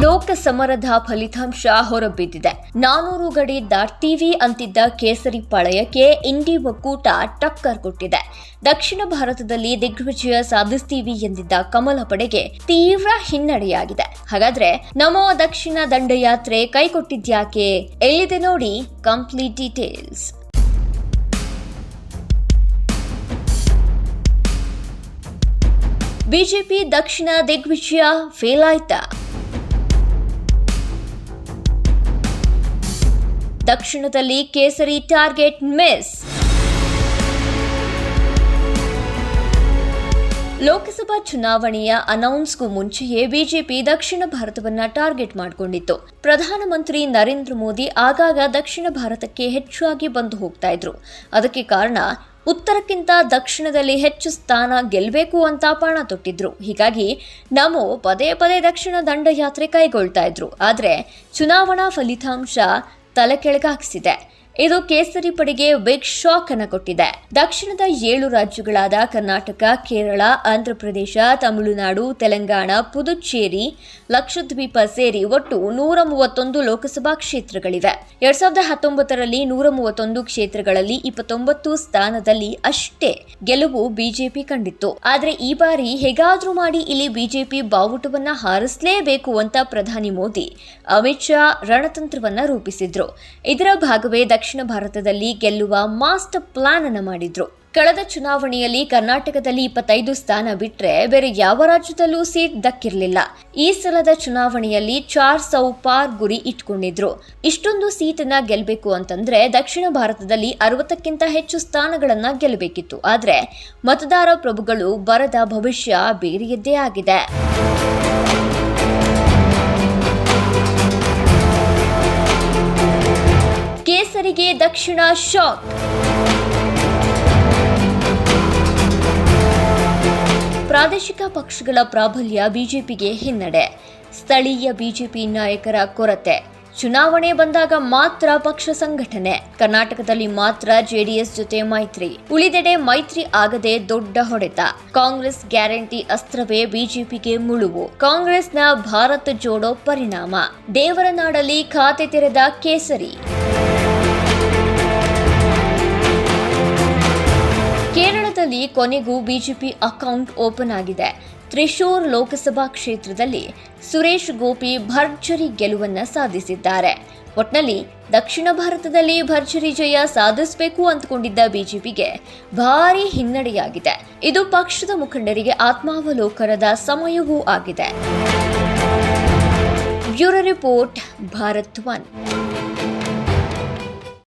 ಲೋಕ ಸಮರದ ಫಲಿತಾಂಶ ಹೊರಬಿದ್ದಿದೆ. ನಾನೂರು ಗಡಿ ದಾಟ್ತೀವಿ ಅಂತಿದ್ದ ಕೇಸರಿ ಪಾಳಯಕ್ಕೆ ಇಂಡಿ ಒಕ್ಕೂಟ ಟಕ್ಕರ್ ಕೊಟ್ಟಿದೆ. ದಕ್ಷಿಣ ಭಾರತದಲ್ಲಿ ದಿಗ್ವಿಜಯ ಸಾಧಿಸ್ತೀವಿ ಎಂದಿದ್ದ ಕಮಲ ಪಡೆಗೆ ತೀವ್ರ ಹಿನ್ನಡೆಯಾಗಿದೆ. ಹಾಗಾದ್ರೆ ನಮೋ ದಕ್ಷಿಣ ದಂಡಯಾತ್ರೆ ಕೈಕೊಟ್ಟಿದ್ಯಾಕೆ? ಎಲ್ಲಿದೆ ನೋಡಿ, ಕಂಪ್ಲೀಟ್ ಡೀಟೇಲ್ಸ್. ಬಿಜೆಪಿ ದಕ್ಷಿಣ ದಿಗ್ವಿಜಯ ಫೇಲ್ ಆಯ್ತಾ ದಕ್ಷಿಣದಲ್ಲಿ ಕೇಸರಿ ಟಾರ್ಗೆಟ್ ಮಿಸ್. ಲೋಕಸಭಾ ಚುನಾವಣೆಯ ಅನೌನ್ಸ್ಗೂ ಮುಂಚೆಯೇ ಬಿಜೆಪಿ ದಕ್ಷಿಣ ಭಾರತವನ್ನ ಟಾರ್ಗೆಟ್ ಮಾಡಿಕೊಂಡಿತ್ತು. ಪ್ರಧಾನಮಂತ್ರಿ ನರೇಂದ್ರ ಮೋದಿ ಆಗಾಗ ದಕ್ಷಿಣ ಭಾರತಕ್ಕೆ ಹೆಚ್ಚಾಗಿ ಬಂದು ಹೋಗ್ತಾ ಇದ್ರು. ಅದಕ್ಕೆ ಕಾರಣ ಉತ್ತರಕ್ಕಿಂತ ದಕ್ಷಿಣದಲ್ಲಿ ಹೆಚ್ಚು ಸ್ಥಾನ ಗೆಲ್ಲಬೇಕು ಅಂತ ಪಣ ತೊಟ್ಟಿದ್ರು. ಹೀಗಾಗಿ ನಮೋ ಪದೇ ಪದೇ ದಕ್ಷಿಣ ದಂಡಯಾತ್ರೆ ಕೈಗೊಳ್ತಾ ಇದ್ರು. ಆದರೆ ಚುನಾವಣಾ ಫಲಿತಾಂಶ ತಲೆ ಕೆಳಗಾಗಿಸಿದೆ. ಇದು ಕೇಸರಿ ಪಡೆಗೆ ಬಿಗ್ ಶಾಕ್ ಅನ್ನು ಕೊಟ್ಟಿದೆ. ದಕ್ಷಿಣದ ಏಳು ರಾಜ್ಯಗಳಾದ ಕರ್ನಾಟಕ, ಕೇರಳ, ಆಂಧ್ರಪ್ರದೇಶ, ತಮಿಳುನಾಡು, ತೆಲಂಗಾಣ, ಪುದುಚೇರಿ, ಲಕ್ಷದ್ವೀಪ ಸೇರಿ ಒಟ್ಟು ನೂರ ಮೂವತ್ತೊಂದು ಲೋಕಸಭಾ ಕ್ಷೇತ್ರಗಳಿವೆ. ಎರಡ್ ಸಾವಿರದ ಹತ್ತೊಂಬತ್ತರಲ್ಲಿ ನೂರ ಮೂವತ್ತೊಂದು ಕ್ಷೇತ್ರಗಳಲ್ಲಿ ಇಪ್ಪತ್ತೊಂಬತ್ತು ಸ್ಥಾನದಲ್ಲಿ ಅಷ್ಟೇ ಗೆಲುವು ಬಿಜೆಪಿ ಕಂಡಿತ್ತು. ಆದ್ರೆ ಈ ಬಾರಿ ಹೇಗಾದ್ರೂ ಮಾಡಿ ಇಲ್ಲಿ ಬಿಜೆಪಿ ಬಾವುಟವನ್ನ ಹಾರಿಸಲೇಬೇಕು ಅಂತ ಪ್ರಧಾನಿ ಮೋದಿ ಅಮಿತ್ ಶಾ ರಣತಂತ್ರವನ್ನ ರೂಪಿಸಿದ್ರು. ಇದರ ಭಾಗವೇ ದಕ್ಷಿಣ ಭಾರತದಲ್ಲಿ ಗೆಲ್ಲುವ ಮಾಸ್ಟರ್ ಪ್ಲಾನ್ ಅನ್ನು ಮಾಡಿದ್ರು. ಕಳೆದ ಚುನಾವಣೆಯಲ್ಲಿ ಕರ್ನಾಟಕದಲ್ಲಿ ಇಪ್ಪತ್ತೈದು ಸ್ಥಾನ ಬಿಟ್ರೆ ಬೇರೆ ಯಾವ ರಾಜ್ಯದಲ್ಲೂ ಸೀಟ್ ದಕ್ಕಿರಲಿಲ್ಲ. ಈ ಸಲದ ಚುನಾವಣೆಯಲ್ಲಿ ಚಾರ್ ಸೌಪಾರ್ ಗುರಿ ಇಟ್ಕೊಂಡಿದ್ರು. ಇಷ್ಟೊಂದು ಸೀಟನ್ನ ಗೆಲ್ಲಬೇಕು ಅಂತಂದ್ರೆ ದಕ್ಷಿಣ ಭಾರತದಲ್ಲಿ ಅರವತ್ತಕ್ಕಿಂತ ಹೆಚ್ಚು ಸ್ಥಾನಗಳನ್ನ ಗೆಲ್ಲಬೇಕಿತ್ತು ಆದ್ರೆ ಮತದಾರ ಪ್ರಭುಗಳು ಬರದ ಭವಿಷ್ಯ ಬೇರೆಯದ್ದೇ ಆಗಿದೆ. ದಕ್ಷಿಣ ಶಾಕ್. ಪ್ರಾದೇಶಿಕ ಪಕ್ಷಗಳ ಪ್ರಾಬಲ್ಯ ಬಿಜೆಪಿಗೆ ಹಿನ್ನಡೆ. ಸ್ಥಳೀಯ ಬಿಜೆಪಿ ನಾಯಕರ ಕೊರತೆ. ಚುನಾವಣೆ ಬಂದಾಗ ಮಾತ್ರ ಪಕ್ಷ ಸಂಘಟನೆ. ಕರ್ನಾಟಕದಲ್ಲಿ ಮಾತ್ರ ಜೆಡಿಎಸ್ ಜೊತೆ ಮೈತ್ರಿ. ಉಳಿದೆಡೆ ಮೈತ್ರಿ ಆಗದೆ ದೊಡ್ಡ ಹೊಡೆತ. ಕಾಂಗ್ರೆಸ್ ಗ್ಯಾರಂಟಿ ಅಸ್ತ್ರವೇ ಬಿಜೆಪಿಗೆ ಮುಳುವು. ಕಾಂಗ್ರೆಸ್ನ ಭಾರತ್ ಜೋಡೋ ಪರಿಣಾಮ. ದೇವರನಾಡಲ್ಲಿ ಖಾತೆ ತೆರೆದ ಕೇಸರಿ. ಕೇರಳದಲ್ಲಿ ಕೊನೆಗೂ ಬಿಜೆಪಿ ಅಕೌಂಟ್ ಓಪನ್ ಆಗಿದೆ. ತ್ರಿಶೂರ್ ಲೋಕಸಭಾ ಕ್ಷೇತ್ರದಲ್ಲಿ ಸುರೇಶ್ ಗೋಪಿ ಭರ್ಜರಿ ಗೆಲುವನ್ನ ಸಾಧಿಸಿದ್ದಾರೆ. ಒಟ್ನಲ್ಲಿ ದಕ್ಷಿಣ ಭಾರತದಲ್ಲಿ ಭರ್ಜರಿ ಜಯ ಸಾಧಿಸಬೇಕು ಅಂದ್ಕೊಂಡಿದ್ದ ಬಿಜೆಪಿಗೆ ಭಾರಿ ಹಿನ್ನಡೆಯಾಗಿದೆ. ಇದು ಪಕ್ಷದ ಮುಖಂಡರಿಗೆ ಆತ್ಮಾವಲೋಕನದ ಸಮಯವೂ ಆಗಿದೆ. Bureau report, Bharat one.